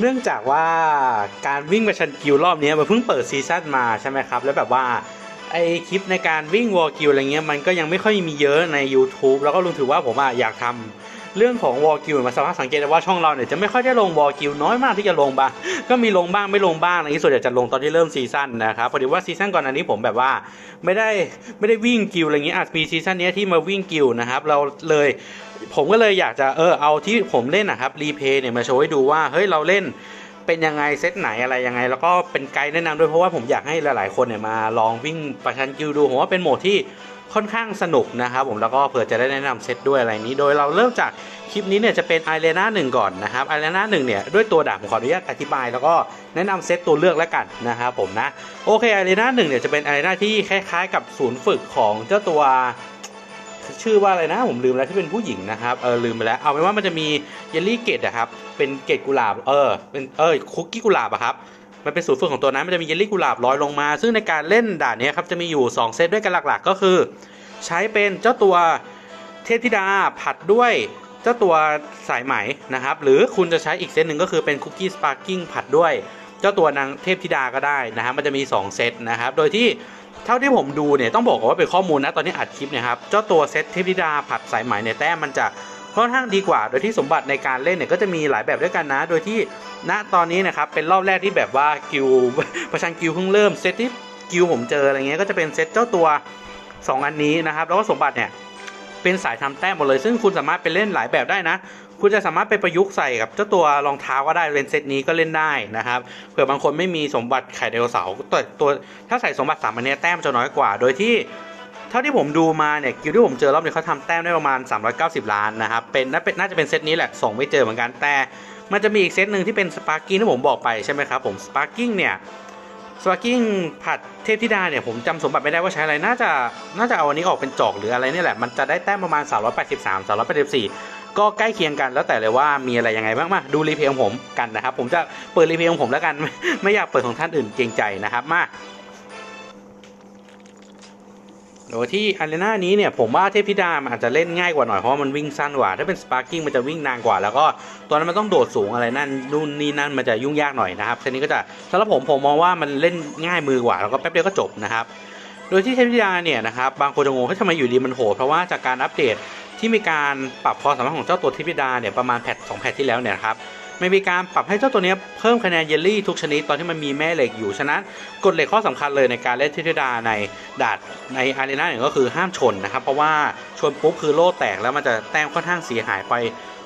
เนื่องจากว่าการวิ่งประชันกิวรอบนี้มันเพิ่งเปิดซีซั่นมาใช่ไหมครับ แล้วแบบว่าไอคลิปในการวิ่งวอลกิวอะไรเงี้ยมันก็ยังไม่ค่อยมีเยอะใน YouTube แล้วก็ลุงถือว่าผมอะอยากทำ เรื่องของวอลกิวมาสามารถสังเกตได้ว่าช่องเราเนี่ยจะไม่ค่อยได้ลงวอลกิวน้อยมากที่จะลงบ้างก็มีลงบ้างไม่ลงบ้างอะไรนี้ส่วนใหญ่จะลงตอนที่เริ่มซีซั่นนะครับพอดีว่าซีซั่นก่อนอันนี้ผมแบบว่าไม่ได้ไม่ได้วิ่งกิวอะไรเงี้ยอาจมีซีซั่นนี้ที่มาวิ่งกิวนะครับเราเลยผมก็เลยอยากจะเออเอาที่ผมเล่นนะครับรีเพย์เนี่ยมาโชว์ให้ดูว่าเฮ้ยเราเล่น เป็นยังไงเซตไหนอะไรยังไง แล้วก็เป็นไกด์แนะนำด้วยเพราะว่าผมอยากให้หลาย ๆ คนเนี่ยมาลองวิ่งประชันกิลดูผมว่าเป็นโหมดที่ค่อนข้างสนุกนะครับผมแล้วก็เผื่อจะได้แนะนำเซตด้วยอะไรนี้ โดยเราเริ่มจากคลิปนี้เนี่ยจะเป็นไอเ e นาหนึ่งก่อนนะครับไอเ e นาหนึ่งเนี่ยด้วยตัวดาบผมขออนุญาตอธิบาย แล้วก็แนะนำเซตตัวเลือกแล้วกันนะครับผมนะโอเคไอเ e นาหนึ่งเนี่ยจะเป็นไอเ e นาที่คล้าย ๆ กับศูนย์ฝึกของเจ้าตัว ชื่อว่าอะไรนะ ผมลืมแล้วที่เป็นผู้หญิงนะครับเออลืมไปแล้วเอาเป็นว่ามันจะมีเยลลี่เกตอะครับเป็นเกตกุหลาบเออเป็นเออคุกกี้กุหลาบอะครับมันเป็นสูตรฝึกของตัวนั้นมันจะมีเยลลี่กุหลาบลอยลงมา ซึ่งในการเล่นด่านนี้ครับจะมีอยู่ 2 เซตด้วยกันหลักๆ ก็คือ ใช้เป็นเจ้าตัวเทพธิดาผัดด้วยเจ้าตัวสายไหมนะครับ หรือคุณจะใช้อีกเซตหนึ่งก็คือเป็นคุกกี้สปาร์กิ้งผัดด้วย เจ้าตัวนางเทพธิดาก็ได้นะครับมันจะมี 2 เซตนะครับ โดยที่ เท่าที่ผมดูเนี่ยต้องบอกว่าเป็นข้อมูลนะตอนนี้อัดคลิปเนะครับเจ้าตัวเซตเทพธิดาผัดสายไหมเนี่ยแต้มมันจะค่อนข้างดีกว่า โดยที่สมบัติในการเล่นเนี่ยก็จะมีหลายแบบด้วยกันนะ โดยที่ณตอนนี้นะครับเป็นรอบแรกที่แบบว่ากิวประชันกิวเพิ่งเริ่มเซตที่กิวผมเจออะไรเงี้ยก็จะเป็นเซตเจ้าตัว 2 อันนี้นะครับแล้วก็สมบัติเนี่ย เป็นสายทำแต้มหมดเลย ซึ่งคุณสามารถไปเล่นหลายแบบได้นะ คุณจะสามารถไปประยุกต์ใส่กับเจ้าตัวรองเท้าก็ได้เลนเซตนี้ก็เล่นได้นะครับเผื่อบางคนไม่มีสมบัติไข่ไดโนเสาร์ตัวตัวถ้าใส่สมบัติสามอันเนี้ยแต้มจะน้อยกว่า โดยที่เท่าที่ผมดูมาเนี่ยกิลที่ผมเจอรอบนี้เขาทำแต้มได้ประมาณ 390 ล้านนะครับเป็นน่าเป็นน่าจะเป็นเซตนี้แหละส่งไม่เจอเหมือนกันแต่ มันจะมีอีกเซตหนึ่งที่เป็นสปาร์กิ้งที่ผมบอกไปใช่ไหมครับผมสปาร์กิ้งเนี่ย สปาร์กิ้งผัดเทพธิดาเนี่ยผมจำสมบัติไม่ได้ว่าใช้อะไร น่าจะน่าจะเอาอันนี้ออกเป็นจอกหรืออะไรนี่แหละ มันจะได้แต้มประมาณ 383 384 ก็ใกล้เคียงกันแล้วแต่เลยว่ามีอะไรยังไงบ้างมาดูรีเพลย์ของผมกันนะครับ ผมจะเปิดรีเพลย์ของผมแล้วกันไม่ไม่อยากเปิดของท่านอื่นเกรงใจนะครับมา โดยที่อารีนานี้เนี่ยผมว่าเทพธิดามันอาจจะเล่นง่ายกว่าหน่อยเพราะมันวิ่งสั้นกว่า ถ้าเป็นสปาร์กิ้งมันจะวิ่งนานกว่า แล้วก็ตอนนั้นมันต้องโดดสูงอะไรนั่นนู่นนี่นั่นมันจะยุ่งยากหน่อยนะครับทีนี้ก็จะสำหรับผมผมมองว่ามันเล่นง่ายมือกว่า แล้วก็แป๊บเดียวก็จบนะครับ โดยที่เทพธิดาเนี่ยนะครับบางคนจะงงว่าทำไมอยู่ดีมันโหดเพราะว่าจากการอัปเดตที่มีการปรับความสามารถของเจ้าตัวเทพธิดาเนี่ยประมาณแพทสองแพทที่แล้วเนี่ยนะครับ ไม่มีการปรับให้เจ้าตัวนี้เพิ่มคะแนนเยลลี่ทุกชนิดตอนที่มันมีแม่เหล็กอยู่ฉะนั้นกฎเหล็กข้อสำคัญเลยในการเล่นทพธิดาในดาดในอารีนาเนี่ยก็คือห้ามชนนะครับ เพราะว่าชนปุ๊บคือโล่แตกแล้วมันจะแต้มค่อนข้างเสียหายไป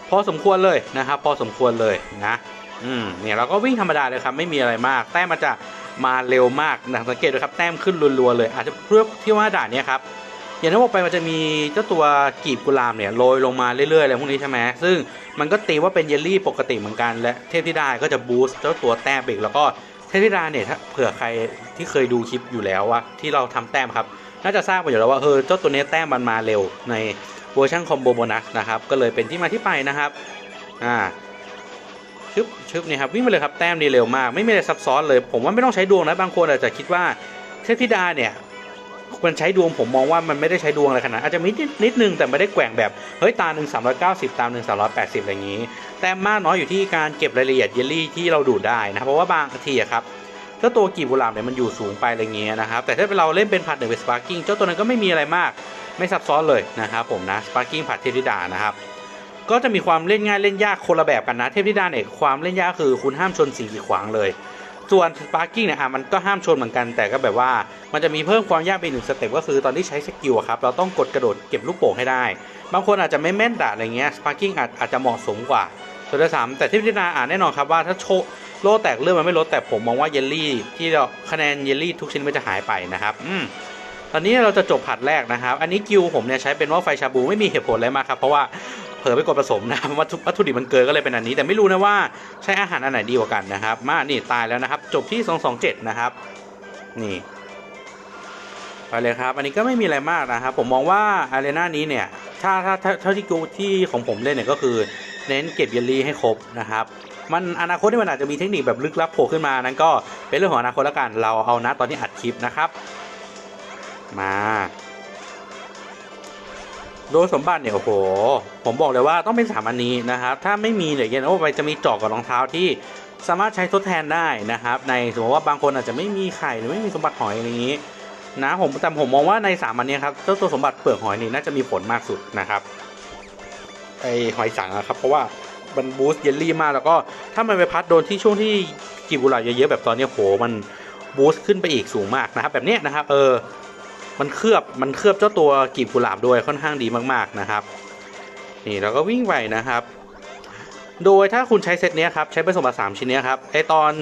พอสมควรเลยนะครับพอสมควรเลยนะอืมเนี่ยเราก็วิ่งธรรมดาเลยครับไม่มีอะไรมาก แต้มมันจะมาเร็วมากนะสังเกตดูครับแต้มขึ้นรัวๆเลย อาจจะเพื่อที่ว่าด่านเนี้ยครับ อย่างที่บอกไปมันจะมีเจ้าตัวกีบกุหลาบเนี่ยโรยลงมาเรื่อยๆอะไรพวกนี้ใช่ไหมซึ่งมันก็ตีว่าเป็นเยลลี่ปกติเหมือนกันและเทพธิดาก็จะบูสต์เจ้าตัวแต้มอีกแล้วก็เทพธิดาเนี่ยถ้าเผื่อใครที่เคยดูคลิปอยู่แล้วว่าที่เราทำแต้มครับ น่าจะทราบมาอยู่แล้วว่าเออเจ้าตัวนี้แต้มมันมาเร็วในเวอร์ชันคอมโบโบนัสนะครับก็เลยเป็นที่มาที่ไปนะครับอ่าชึบชึบเนี่ยครับวิ่งไปเลยครับแต้มดีเร็วมากไม่มีอะไรซับซ้อนเลย ผมว่าไม่ต้องใช้ดวงนะบางคนอาจจะคิดว่าเทพธิดาเนี่ย มันใช้ดวงผมมองว่ามันไม่ได้ใช้ดวงอะไรขนาดอาจจะมีนิดนิดนึงแต่ไม่ได้แกว่งแบบเฮ้ยตาหนึ่งสามร้อยเก้าสิบตาหนึ่งสามร้อยแปดสิบอะไรอย่างนี้ แต่มากน้อยอยู่ที่การเก็บรายละเอียดเยลลี่ที่เราดูดได้นะครับเพราะว่าบางทีอะครับเจ้าตัวกีบกุหลาบเนี่ยมันอยู่สูงไปอะไรเงี้ยนะครับแต่ถ้าเราเล่นเป็นผัดหนึ่งเป็นสปาร์กิ้งเจ้าตัวนั้นก็ไม่มีอะไรมาก ไม่ซับซ้อนเลยนะครับผมนะสปาร์กิ้งผัดเทพธิดานะครับก็จะมีความเล่นง่ายเล่นยากคนละแบบกันนะเทพธิดาเนี่ยความเล่นยากคือคุณห้ามชนสิ่งกีดขวางเลย ส่วนสปาร์กิ้งเนี่ยอะมันก็ห้ามชนเหมือนกันแต่ก็แบบว่า มันจะมีเพิ่มความยากไปหนึ่งสเต็ปก็คือตอนที่ใช้สกิลอะครับเราต้องกดกระโดดเก็บลูกโป่งให้ได้ บางคนอาจจะไม่แม่นด่าอะไรเงี้ยสปาร์กิ้งอาจอาจจะเหมาะสมกว่าส่วนที่สามแต่ที่พิจารณาอ่านแน่นอนครับว่าถ้าโชโล่แตกเรื่องมันไม่ลดแต่ผมมองว่าเยลลี่ ที่เราคะแนนเยลลี่ทุกชิ้นมันจะหายไปนะครับอืมตอนนี้เราจะจบผัดแรกนะครับ อันนี้กิวผมเนี่ยใช้เป็นหม้อไฟชาบูไม่มีเหตุผลอะไรมากครับ เพราะว่า ลอไปกดผสมนะวัตถุวัตถุดิบมันเกินก็เลยเป็นอันนี้ แต่ไม่รู้นะว่าใช้อาหารอันไหนดีกว่ากันนะครับ มานี่ตายแล้วนะครับ จบที่ 227 นะครับ นี่ไปเลยครับ อันนี้ก็ไม่มีอะไรมากนะครับ ผมมองว่าอารีนานี้เนี่ยถ้าถ้าเท่าที่กูที่ของผมเล่นเนี่ยก็คือเน้นเก็บเยลลี่ให้ครบนะครับ มันอนาคตที่มันอาจจะมีเทคนิคแบบลึกลับโผล่ขึ้นมานั้นก็เป็นเรื่องของอนาคตแล้วกัน เราเอานะตอนที่อัดคลิปนะครับ มา โดยสมบัติเนี่ยโอ้โหผมบอกเลยว่าต้องเป็นสามอันนี้นะครับถ้าไม่มีเนี่ยเยนโอ้ไปจะมีจอกกับรองเท้าที่สามารถใช้ทดแทนได้นะครับในสมมติว่าบางคนอาจจะไม่มีไข่หรือไม่มีสมบัติหอยอะไรอย่างนี้นะผมแต่ผมมองว่าในสามอันนี้ครับเจ้าตัวสมบัติเปลือกหอยนี่น่าจะมีผลมากสุดนะครับไอหอยสังอะครับเพราะว่ามันบูสต์เยลลี่มากแล้วก็ถ้ามันไปพัดโดนที่ช่วงที่กลีบกุหลาเยอะๆแบบตอนนี้โหมันบูสต์ขึ้นไปอีกสูงมากนะครับแบบนี้นะครับเออ มันเคลือบมันเคลือบเจ้าตัวกีบกุหลาบด้วยค่อนข้างดีมากๆนะครับ นี่เราก็วิ่งไปนะครับ โดยถ้าคุณใช้เซตนี้ครับใช้เป็นสมบัติสามชิ้นนี้ครับไอตอน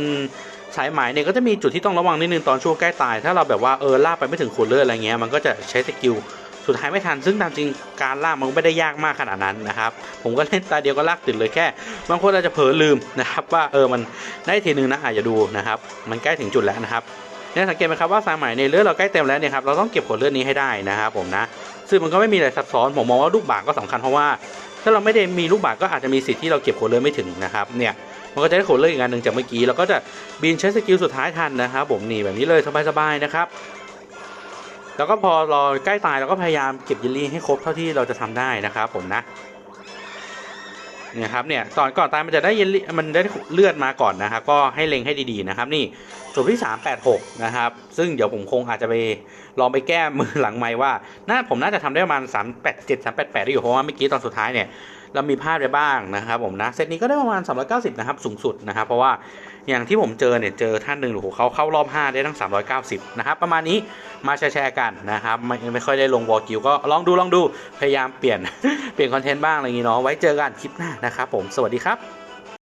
สายไหมเนี่ยก็จะมีจุดที่ต้องระวังนิดนึงตอนช่วงใกล้ตาย ถ้าเราแบบว่าเออลากไปไม่ถึงขวดเลือดอะไรเงี้ยมันก็จะใช้สกิลสุดท้ายไม่ทันซึ่งตามจริงการลากมันไม่ได้ยากมากขนาดนั้นนะครับ ผมก็เล่นตาเดียวก็ลากติดเลยแค่ บางคนอาจจะเผลอลืมนะครับ ว่าเออมันได้ทีนึงนะอาจจะดูนะครับ มันใกล้ถึงจุดแล้วนะครับ เนี่ยสังเกตไหมครับว่าสายไหมในเลือดเราใกล้เต็มแล้วเนี่ยครับเราต้องเก็บขวดเลือดนี้ให้ได้นะครับผมนะซึ่งมันก็ไม่มีอะไรซับซ้อนผมมองว่าลูกบาศก์ก็สำคัญเพราะว่า ถ้าเราไม่ได้มีลูกบาศก์ก็อาจจะมีสิทธิ์ที่เราเก็บขวดเลือดไม่ถึงนะครับเนี่ยมันก็จะได้ขวดเลือดอีกอันหนึ่งจากเมื่อกี้เราก็จะบินใช้สกิลสุดท้ายทันนะครับผมนี่แบบนี้เลยสบายๆนะครับแล้วก็พอเราใกล้ตายเราก็พยายามเก็บเยลลี่ให้ครบเท่าที่เราจะทำได้นะครับผมนะเนี่ยครับเนี่ยตอนก่อนตายมันจะได้เยลลี่มันได้เลือดมาก่อนนะครับก็ให้เล็งให้ดีๆนะครับ นี่ จบที่ 386 นะครับ ซึ่งเดี๋ยวผมคงอาจจะไปลองไปแก้มือหลังไม้ว่าน่าผมน่าจะทำได้ประมาณ 387 388 ได้อยู่เพราะว่าเมื่อกี้ตอนสุดท้ายเนี่ยเรามีพลาดไปบ้างนะครับผมนะเซตนี้ก็ได้ประมาณ 390 นะครับ สูงสุดนะครับ เพราะว่าอย่างที่ผมเจอเนี่ยเจอท่านหนึ่งโอ้โหเขาเข้ารอบ 5 ได้ทั้ง 390 นะครับ ประมาณนี้มาแชร์กันนะครับไม่ไม่ค่อยได้ลงวอลกิวก็ลองดูลองดูพยายามเปลี่ยนเปลี่ยนคอนเทนต์บ้างอะไรอย่างงี้เนาะไว้เจอกันคลิปหน้านะครับผมสวัสดีครับ